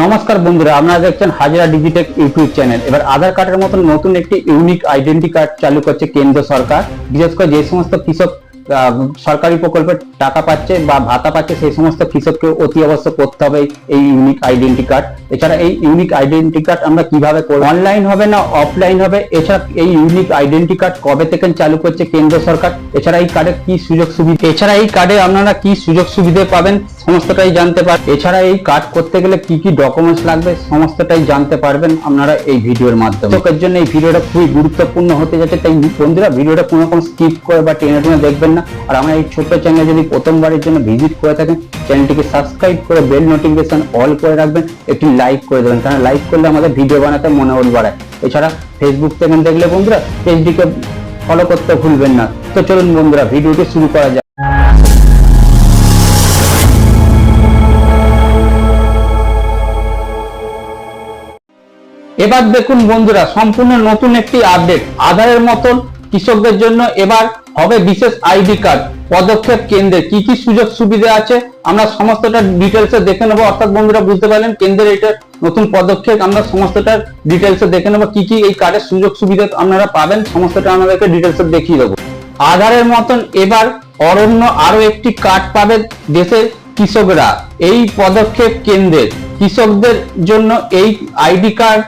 নমস্কার বন্ধুরা, আপনারা দেখছেন হাজরা ডিজিটেক ইউটিউব চ্যানেল। এবার আধার কার্ডের মতন নতুন একটি ইউনিক আইডেন্টি কার্ড চালু করছে কেন্দ্র সরকার। বিশেষ করে যে সমস্ত কৃষক সরকারি প্রকল্পের টাকা পাচ্ছে বা ভাতা পাচ্ছে, সেই সমস্ত কৃষককে অতি অবশ্য করতে হবে এই ইউনিক আইডেন্টি কার্ড এছাড়া এই ইউনিক আইডেন্টি কার্ড আমরা কীভাবে করব? অনলাইন হবে না অফলাইন হবে? এছাড়া এই ইউনিক আইডেন্টি কার্ড কবে থেকে চালু করছে কেন্দ্র সরকার? এছাড়া এই কার্ডে কি সুযোগ সুবিধা? এছাড়া এই কার্ডে আপনারা কি সুযোগ সুবিধা পাবেন? সমস্তটাই জানতে পার এছাড়া এই কার্ড করতে গেলে কি কি ডকুমেন্টস লাগবে? সমস্তটাই জানতে পারবেন আপনারা এই ভিডিওর মাধ্যমে। তোকের জন্য এই ভিডিওটা খুবই গুরুত্বপূর্ণ হতে যাচ্ছে। তাই বন্ধুরা, ভিডিওটা কোনো রকম স্কিপ করে বা টেনে টেনে দেখবেন না। আর আমার এই ছোট্ট চ্যানেলে যদি প্রথমবারের জন্য ভিজিট করে থাকেন চ্যানেলটিকে সাবস্ক্রাইব করে বেল নোটিফিকেশন অল করে রাখবেন, একটি লাইক করে দেবেন। কারণ লাইক করলে আমাদের ভিডিও বানাতে মনোবল বাড়ায়। এছাড়া ফেসবুক থেকে দেখলে বন্ধুরা পেজটিকে ফলো করতে ভুলবেন না। তো চলুন বন্ধুরা ভিডিওটি শুরু করা যাক। এবার দেখুন বন্ধুরা, সম্পূর্ণ নতুন একটি আপডেট আধারের মতন কৃষকদের জন্য এবার হবে বিশেষ আইডি কার্ড পদক্ষেপ কেন্দ্রে কি কি সুযোগ সুবিধা আছে? আমরা সমস্তটা ডিটেলসে দেখে নেব। অর্থাৎ বন্ধুরা বুঝতে পারলেন, কেন্দ্রের এটা নতুন পদক্ষেপ। আমরা সমস্তটা ডিটেলসে দেখে নেব। কি কি এই কার্ডের সুযোগ সুবিধা আপনারা পাবেন? সমস্তটা আমাদেরকে ডিটেলসে দেখিয়ে দেবো। আধারের মতন এবার অরণ্য আরও একটি কার্ড পাবে দেশের কৃষকরা। এই পদক্ষেপ কেন্দ্রের কৃষকদের জন্য এই আইডি কার্ড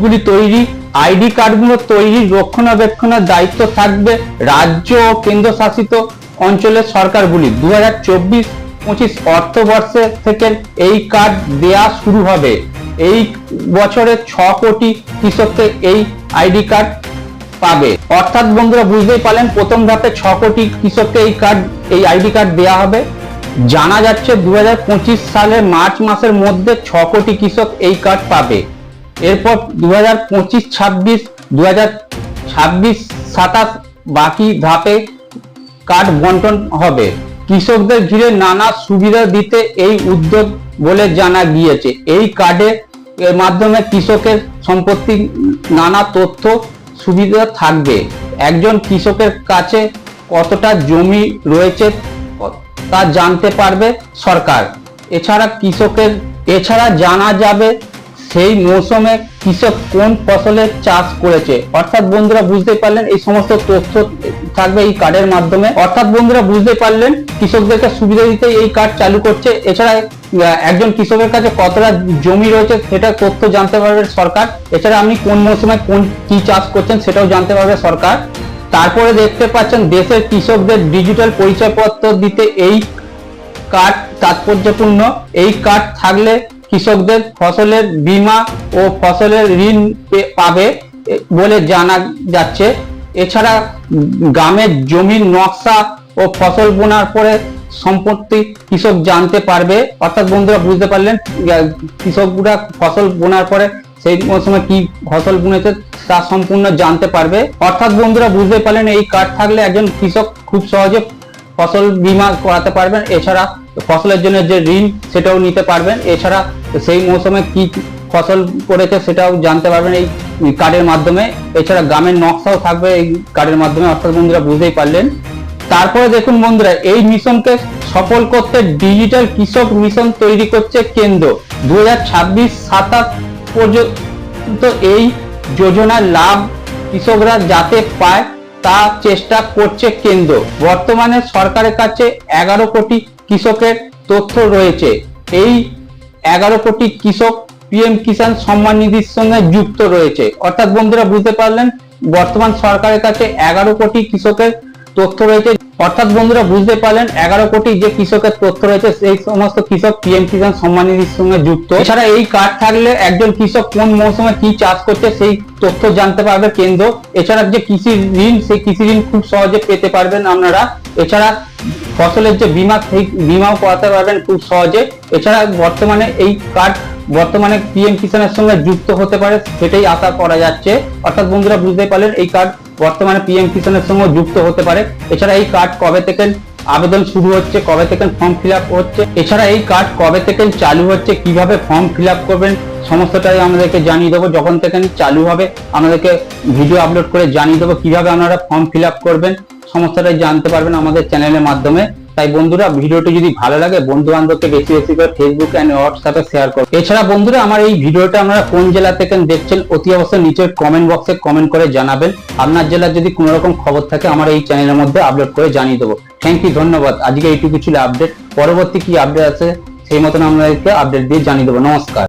গুলি তৈরি, আইডি কার্ডগুলো তৈরি, রক্ষণাবেক্ষণের দায়িত্ব থাকবে রাজ্য ও কেন্দ্রশাসিত অঞ্চলের সরকারগুলি। দু হাজার চব্বিশ পঁচিশ অর্থবর্ষে থেকে এই কার্ড দেয়া শুরু হবে। এই বছরে ছ কোটি কৃষককে এই আইডি কার্ড পাবে। অর্থাৎ বন্ধুরা বুঝতেই পারলেন, প্রথম ধাপে ছ কোটি কৃষককে এই কার্ড, এই আইডি কার্ড দেওয়া হবে। জানা যাচ্ছে দু সালের মার্চ মাসের মধ্যে ছ কোটি কৃষক এই কার্ড পাবে। এরপর দু হাজার পঁচিশ, ছাব্বিশ দু হাজার ছাব্বিশ, সাতাশ বাকি ধাপে কার্ড বন্টন হবে। কৃষকদের ঘিরে নানা সুবিধা দিতে এই উদ্যোগ বলে জানা গিয়েছে। এই কার্ডে এর মাধ্যমে কৃষকের সম্পত্তি, নানা তথ্য সুবিধা থাকবে। একজন কৃষকের কাছে কতটা জমি রয়েছে তা জানতে পারবে সরকার। এছাড়া কৃষকের, এছাড়া জানা যাবে সেই মৌসুমে কৃষক কোন ফসলের চাষ করেছে? অর্থাৎ বন্ধুরা বুঝতে পারলেন এই সমস্ত তথ্য থাকবে এই কার্ডের মাধ্যমে। অর্থাৎ বন্ধুরা বুঝতে পারলেন কৃষকদেরকে সুবিধা দিতে এই কার্ড চালু করছে। এছাড়া একজন কৃষকের কাছে কতটা জমি রয়েছে সেটা তথ্য জানতে পারবে সরকার। এছাড়া আপনি কোন মৌসুমে কোন কি চাষ করছেন সেটাও জানতে পারবে সরকার। তারপরে দেখতে পাচ্ছেন দেশের কৃষকদের ডিজিটাল পরিচয়পত্র দিতে এই কার্ড তাৎপর্যপূর্ণ। এই কার্ড থাকলে কৃষকদের ফসলের বীমা ও ফসলের ঋণ পাবে বলে জানা যাচ্ছে। এছাড়া গ্রামের জমির নকশা ও ফসল বোনার পরে সম্পত্তি কৃষক জানতে পারবে। অর্থাৎ বন্ধুরা বুঝতে পারলেন কৃষকরা ফসল বোনার পরে সেই মৌসুমে কি ফসল বুনেছে তা সম্পূর্ণ জানতে পারবে। অর্থাৎ বন্ধুরা বুঝতে পারলেন, এই কার্ড থাকলে একজন কৃষক খুব সহজে ফসল বীমা করাতে পারবেন। এছাড়া ফসলের জন্য যে ঋণ সেটাও নিতে পারবেন। এছাড়া সেই মৌসুমে কি ফসল করেছে সেটাও জানতে পারবেন এই কার্ডের মাধ্যমে। এছাড়া গ্রামের নকশাও থাকবে এই কার্ডের মাধ্যমে, অর্থাৎ বন্ধুরা বুঝতেই পারলেন। তারপরে দেখুন বন্ধুরা, এই মিশনকে সফল করতে ডিজিটাল কৃষক মিশন তৈরি করছে কেন্দ্র। দু হাজার ছাব্বিশ সাতাশ পর্যন্ত এই যোজনার লাভ কৃষকরা যাতে পায় তা চেষ্টা করছে কেন্দ্র। বর্তমানে সরকারের কাছে এগারো কোটি কৃষকের তথ্য রয়েছে। এই এগারো কোটি কৃষক পিএম কিষাণ সম্মান নিধির সঙ্গে যুক্ত রয়েছে। অর্থাৎ বন্ধুরা, বুঝতে পারলেন? বর্তমান সরকারের কাছে এগারো কোটি কৃষকের তথ্য রয়েছে। অর্থাৎ বন্ধুরা, বুঝতে পারলেন? এগারো কোটি যে কৃষকের তথ্য রয়েছে, সেই সমস্ত কৃষক পিএম কিষাণ সম্মান নিধির সঙ্গে যুক্ত। এছাড়া এই কার্ড থাকলে একজন কৃষক কোন মৌসুমে কি চাষ করছে, সেই তথ্য জানতে পারবে কেন্দ্র। এছাড়া যে কৃষি ঋণ, সেই কৃষি ঋণ খুব সহজে পেতে পারবেন আপনারা। এছাড়া ফসলের যে বীমা, সেই বিমাও করাতে পারবেন খুব সহজে। এছাড়া বর্তমানে এই কার্ড বর্তমানে পিএম কিষানের সঙ্গে যুক্ত হতে পারে, সেটাই আশা করা যাচ্ছে। অর্থাৎ বন্ধুরা বুঝতে পারলেন, এই কার্ড বর্তমানে পিএম কিষানের সঙ্গে যুক্ত হতে পারে। এছাড়া এই কার্ড কবে থেকে আবেদন শুরু হচ্ছে, কবে থেকে ফর্ম ফিল হচ্ছে, এছাড়া এই কার্ড কবে থেকে চালু হচ্ছে, কীভাবে ফর্ম ফিল করবেন, সমস্তটাই আমাদেরকে জানিয়ে দেবো। যখন থেকে চালু হবে, আমাদেরকে ভিডিও আপলোড করে জানিয়ে দেবো কীভাবে আপনারা ফর্ম ফিল করবেন। সমস্তটাই জানতে পারবেন আমাদের চ্যানেলের মাধ্যমে। তাই বন্ধুরা, ভিডিওটি যদি ভালো লাগে বন্ধু বান্ধবকে বেশি বেশি করে ফেসবুক এন্ড হোয়াটসঅ্যাপে শেয়ার করো এছাড়া বন্ধুরা, আমার এই ভিডিওটা আপনারা কোন জেলা থেকে দেখছেন, অতি অবশ্যই নিচের কমেন্ট বক্সে কমেন্ট করে জানাবেন। আপনার জেলার যদি কোনো রকম খবর থাকে, আমার এই চ্যানেলের মধ্যে আপলোড করে জানিয়ে দেবো। থ্যাংক ইউ ধন্যবাদ। আজকে এইটুকু ছিল আপডেট পরবর্তী কি আপডেট আছে, সেই মতন আপনাদেরকে আপডেট দিয়ে জানিয়ে দেবো। নমস্কার।